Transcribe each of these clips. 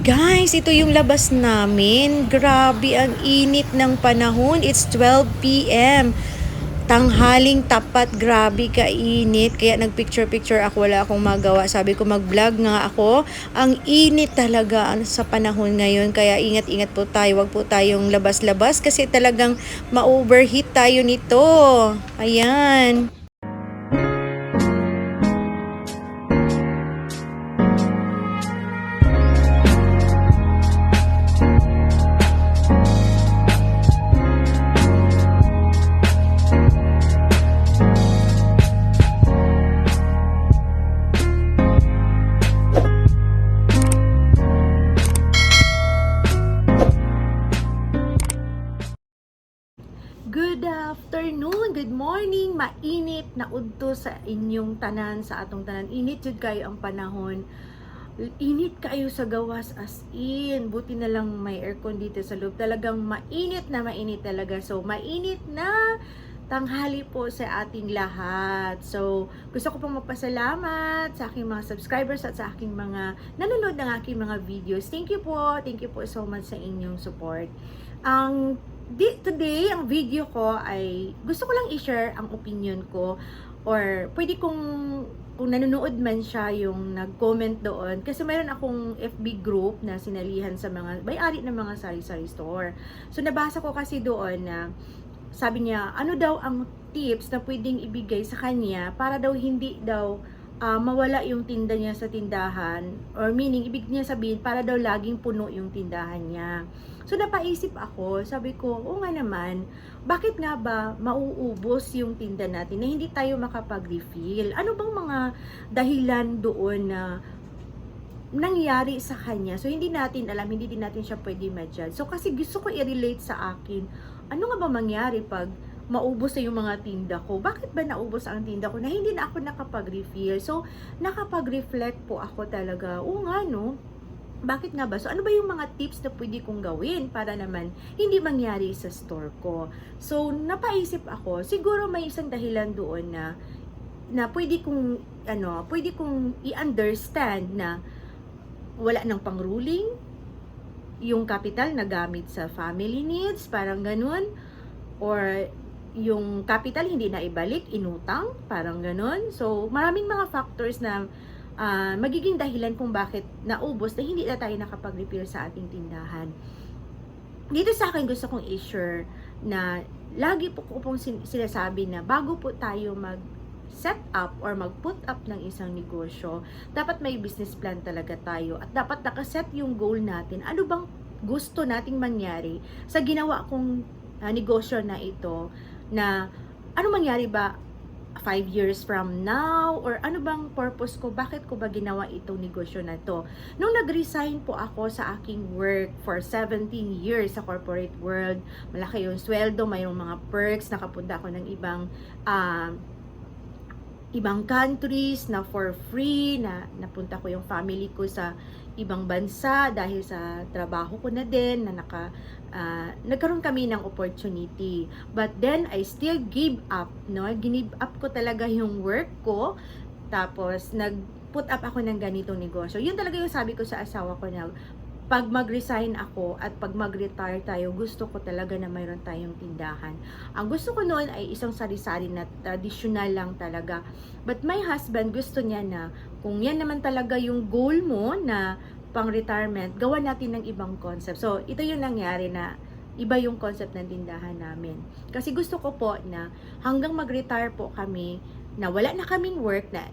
Guys, ito yung labas namin. Grabe ang init ng panahon. It's 12 p.m. Tanghaling tapat, grabe kainit. Kaya nagpicture-picture ako, wala akong magawa. Sabi ko mag-vlog nga ako. Ang init talaga sa panahon ngayon. Kaya ingat-ingat po tayo. Huwag po tayong labas-labas kasi talagang ma-overheat tayo nito. Ayan. Mainit na udto sa inyong tanan, sa atong tanan. Init jud kayo ang panahon. Init kayo sa gawas as in. Buti na lang may aircon dito sa loob. Talagang mainit na mainit talaga. So, mainit na tanghali po sa ating lahat. So, gusto ko pong magpasalamat sa aking mga subscribers at sa aking mga nanonood ng aking mga videos. Thank you po. Thank you po so much sa inyong support. Ang di, today, ang video ko ay gusto ko lang i-share ang opinion ko or pwede kong kung nanonood man siya yung nag-comment doon kasi mayroon akong FB group na sinalihan sa mga may-ari ng mga sari-sari store. So nabasa ko kasi doon na sabi niya, ano daw ang tips na pwedeng ibigay sa kanya para daw hindi daw ah, mawala yung tinda niya sa tindahan or meaning ibig niya sabihin para daw laging puno yung tindahan niya. So napaisip ako, sabi ko, oo nga naman, bakit nga ba mauubos yung tinda natin na hindi tayo makapag-refill? Ano bang mga dahilan doon na nangyari sa kanya? So hindi natin alam, hindi din natin siya pwede ma-judge. So kasi gusto ko i-relate sa akin, ano nga ba mangyari pag maubos na yung mga tinda ko. Bakit ba naubos ang tinda ko na hindi na ako nakapag-refill? So, nakapag-reflect po ako talaga. Oo nga, no? Bakit nga ba? So, ano ba yung mga tips na pwede kong gawin para naman hindi mangyari sa store ko? So, napaisip ako, siguro may isang dahilan doon na na pwede kong ano, pwede kong i-understand na wala ng pang-ruling, yung capital na gamit sa family needs, parang ganun, or yung capital hindi na ibalik, inutang, parang ganun. So, maraming mga factors na ah, magiging dahilan kung bakit naubos na hindi na tayo nakapag-repair sa ating tindahan. Dito sa akin gusto kong i-share na lagi po ko pong sin- sinasabi na bago po tayo mag set up or mag-put up ng isang negosyo, dapat may business plan talaga tayo at dapat nakaset yung goal natin. Ano bang gusto nating mangyari sa ginawa kong ah, negosyo na ito na ano mangyari ba 5 years from now? Or ano bang purpose ko? Bakit ko ba ginawa itong negosyo na to? Nung nag-resign po ako sa aking work for 17 years sa corporate world malaki yung sweldo mayroong mga perks nakapunta ako ng ibang ah, ibang countries na for free na napunta ko yung family ko sa ibang bansa dahil sa trabaho ko na din na naka ah, nagkaroon kami ng opportunity. But then I still give up no? Ginib up ko talaga yung work ko. Tapos nag put up ako ng ganitong negosyo. Yun talaga yung sabi ko sa asawa ko na pag mag-resign ako at pag mag-retire tayo, gusto ko talaga na mayroon tayong tindahan. Ang gusto ko noon ay isang sari-sari na traditional lang talaga. But my husband gusto niya na kung yan naman talaga yung goal mo na pang-retirement, gawa natin ng ibang concept. So, ito yung nangyari na iba yung concept ng tindahan namin. Kasi gusto ko po na hanggang mag-retire po kami, na wala na kaming work, na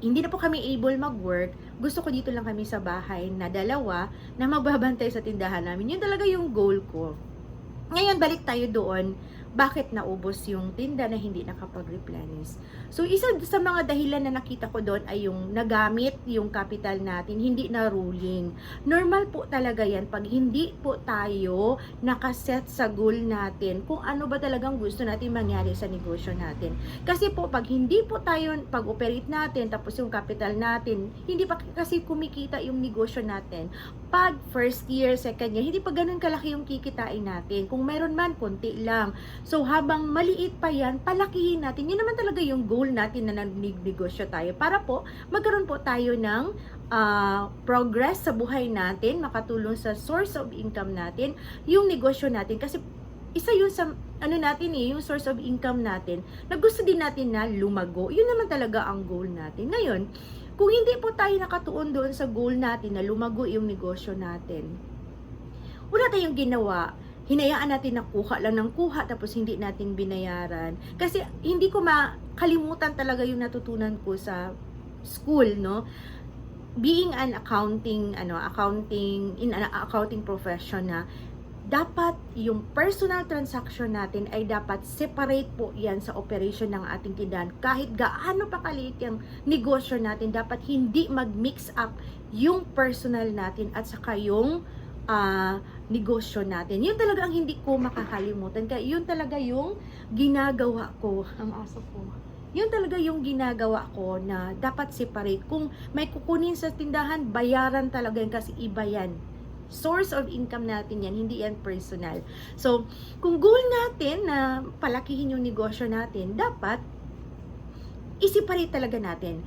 hindi na po kami able mag-work, gusto ko dito lang kami sa bahay na dalawa na magbabantay sa tindahan namin. Yun talaga yung goal ko. Ngayon, balik tayo doon. Bakit naubos yung tinda na hindi nakapag-replenish? So, isa sa mga dahilan na nakita ko doon ay yung nagamit yung capital natin, hindi na ruling. Normal po talaga yan pag hindi po tayo nakaset sa goal natin kung ano ba talagang gusto natin mangyari sa negosyo natin. Kasi po, pag hindi po tayo, pag-operate natin, tapos yung capital natin, hindi pa kasi kumikita yung negosyo natin, pag first year, second year, hindi pa ganun kalaki yung kikitain natin. Kung meron man, konti lang. So, habang maliit pa yan, palakihin natin. Yun naman talaga yung goal natin na nagnegosyo tayo. Para po, magkaroon po tayo ng ah, progress sa buhay natin, makatulong sa source of income natin, yung negosyo natin. Kasi isa yun sa ano natin eh, yung source of income natin, na gusto din natin na lumago. Yun naman talaga ang goal natin. Ngayon, kung hindi po tayo nakatuon doon sa goal natin na lumago yung negosyo natin, wala tayong ginawa. Hinayaan natin na kuha lang ng kuha tapos hindi natin binayaran. Kasi hindi ko makalimutan talaga yung natutunan ko sa school, no? Being an accounting, ano, accounting, in an accounting profession na dapat yung personal transaction natin ay dapat separate po yan sa operation ng ating tindahan. Kahit gaano pa kaliit yung negosyo natin, dapat hindi mag-mix up yung personal natin at saka yung ah, negosyo natin. Yun talaga ang hindi ko makakalimutan. Kaya yun talaga yung ginagawa ko. Ang aso ko. Yun talaga yung ginagawa ko na dapat separate. Kung may kukunin sa tindahan, bayaran talaga yan kasi iba yan source of income natin yan, hindi yan personal. So, kung goal natin na palakihin yung negosyo natin, dapat isiparate talaga natin.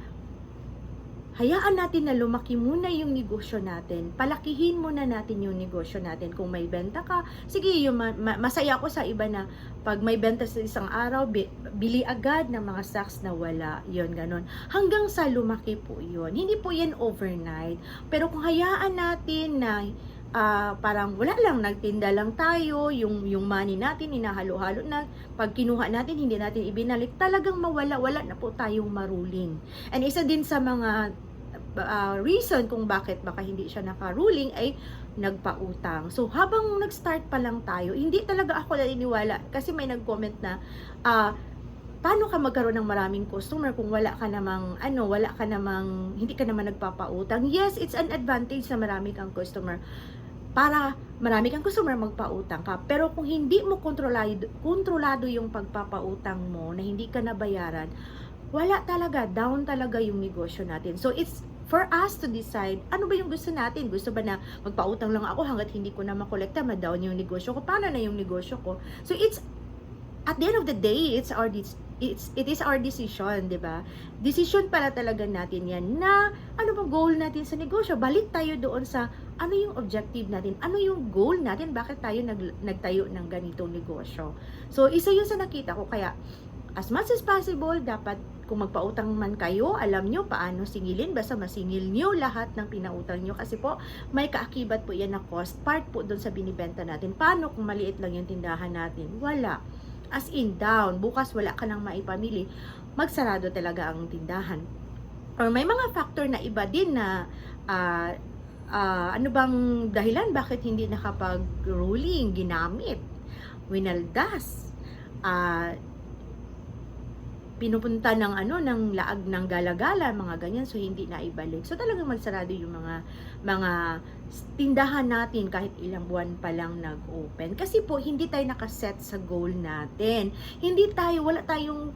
Hayaan natin na lumaki muna yung negosyo natin. Palakihin muna natin yung negosyo natin. Kung may benta ka, sige, yung ma- ma- masaya ako sa iba na pag may benta sa isang araw, bi- bili agad ng mga stocks na wala. Yon ganon. Hanggang sa lumaki po yon Hindi po yan overnight. Pero kung hayaan natin na ah, parang wala lang, nagtinda lang tayo, yung, yung money natin, inahalo-halo na, pag kinuha natin, hindi natin ibinalik, talagang mawala, wala na po tayong maruling. And isa din sa mga ah, reason kung bakit baka hindi siya nakaruling ay nagpautang. So, habang nag-start pa lang tayo, hindi talaga ako naniniwala kasi may nag-comment na ah, paano ka magkaroon ng maraming customer kung wala ka namang ano, wala ka namang hindi ka naman nagpapautang. Yes, it's an advantage na marami kang customer para marami kang customer magpautang ka. Pero kung hindi mo kontrolado, kontrolado yung pagpapautang mo na hindi ka nabayaran, wala talaga, down talaga yung negosyo natin. So it's for us to decide, ano ba yung gusto natin? Gusto ba na magpautang lang ako hanggat hindi ko na makolekta, ma-down yung negosyo ko? Paano na yung negosyo ko? So it's, at the end of the day, it's our, it's, it is our decision, di ba? Decision pala talaga natin yan na ano bang goal natin sa negosyo? Balik tayo doon sa ano yung objective natin? Ano yung goal natin? Bakit tayo nag, nagtayo ng ganitong negosyo? So, isa yun sa nakita ko. Kaya, as much as possible, dapat kung magpautang man kayo, alam nyo paano singilin. Basta masingil nyo lahat ng pinautang nyo. Kasi po, may kaakibat po yan na cost. Part po doon sa binibenta natin. Paano kung maliit lang yung tindahan natin? Wala. As in down. Bukas wala ka nang maipamili. Magsarado talaga ang tindahan. Or may mga factor na iba din na ah, ah, ano bang dahilan bakit hindi nakapag-ruling, ginamit, winaldas, ah, pinupunta ng ano ng laag ng galagala mga ganyan. So hindi na ibalik. So talagang magsarado yung mga mga tindahan natin kahit ilang buwan pa lang nag-open. Kasi po hindi tayo nakaset sa goal natin. Hindi tayo wala tayong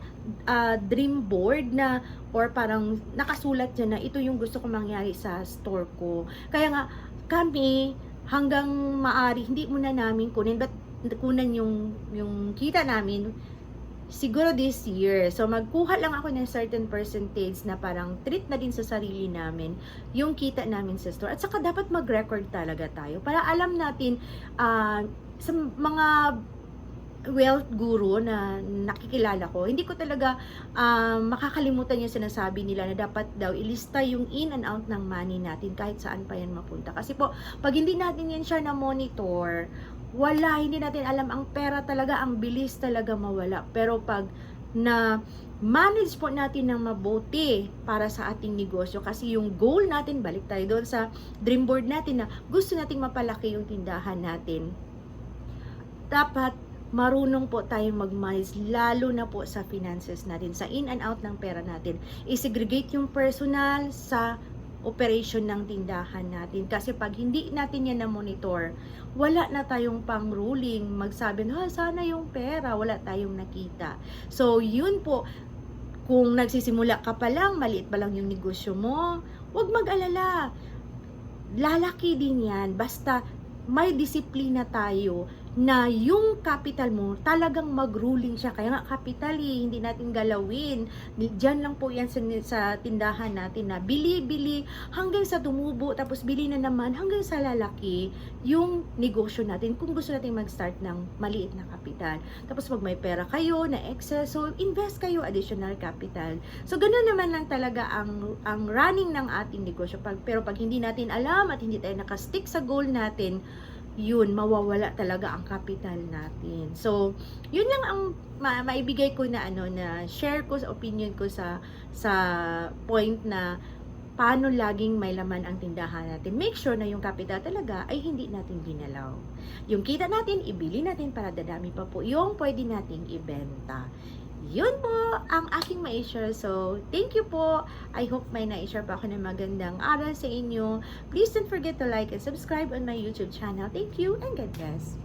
ah, dream board na or parang nakasulat dyan na ito yung gusto ko mangyari sa store ko. Kaya nga kami hanggang maari hindi muna namin kunin but kunan yung yung kita namin siguro this year. So, magkuha lang ako ng certain percentage na parang treat na din sa sarili namin yung kita namin sa store. At saka dapat mag-record talaga tayo para alam natin ah, sa mga wealth guru na nakikilala ko, hindi ko talaga ah, makakalimutan yung sinasabi nila na dapat daw ilista yung in and out ng money natin kahit saan pa yan mapunta. Kasi po, pag hindi natin yan siya na monitor, wala, hindi natin alam ang pera talaga, ang bilis talaga mawala. Pero pag na manage po natin ng mabuti para sa ating negosyo kasi yung goal natin, balik tayo doon sa dream board natin na gusto nating mapalaki yung tindahan natin. Dapat marunong po tayong mag-manage lalo na po sa finances natin, sa in and out ng pera natin. I-segregate yung personal sa operation ng tindahan natin. Kasi pag hindi natin yan na-monitor, wala na tayong pang-ruling. Magsabi na, "Ah, sana yung pera, wala tayong nakita. So, yun po, kung nagsisimula ka pa lang, maliit pa lang yung negosyo mo, huwag mag-alala. lalaki din yan. Basta may disiplina tayo na yung capital mo talagang mag-ruling siya. Kaya nga capital eh, hindi natin galawin. Diyan lang po yan sa, sa tindahan natin na bili-bili hanggang sa tumubo tapos bili na naman hanggang sa lalaki yung negosyo natin kung gusto natin mag-start ng maliit na capital. Tapos pag may pera kayo na excess, so invest kayo additional capital. So ganun naman lang talaga ang ang running ng ating negosyo. Pag, pero pag hindi natin alam at hindi tayo nakastick sa goal natin, yun, mawawala talaga ang capital natin. So, yun lang ang ma- maibigay ko na ano na share ko sa opinion ko sa sa point na paano laging may laman ang tindahan natin. Make sure na yung capital talaga ay hindi natin ginalaw. Yung kita natin, ibili natin para dadami pa po yung pwede nating ibenta. Yun po ang aking ma-share. So, thank you po. I hope may na-share pa ako ng magandang aral sa inyo. Please don't forget to like and subscribe on my YouTube channel. Thank you and God bless.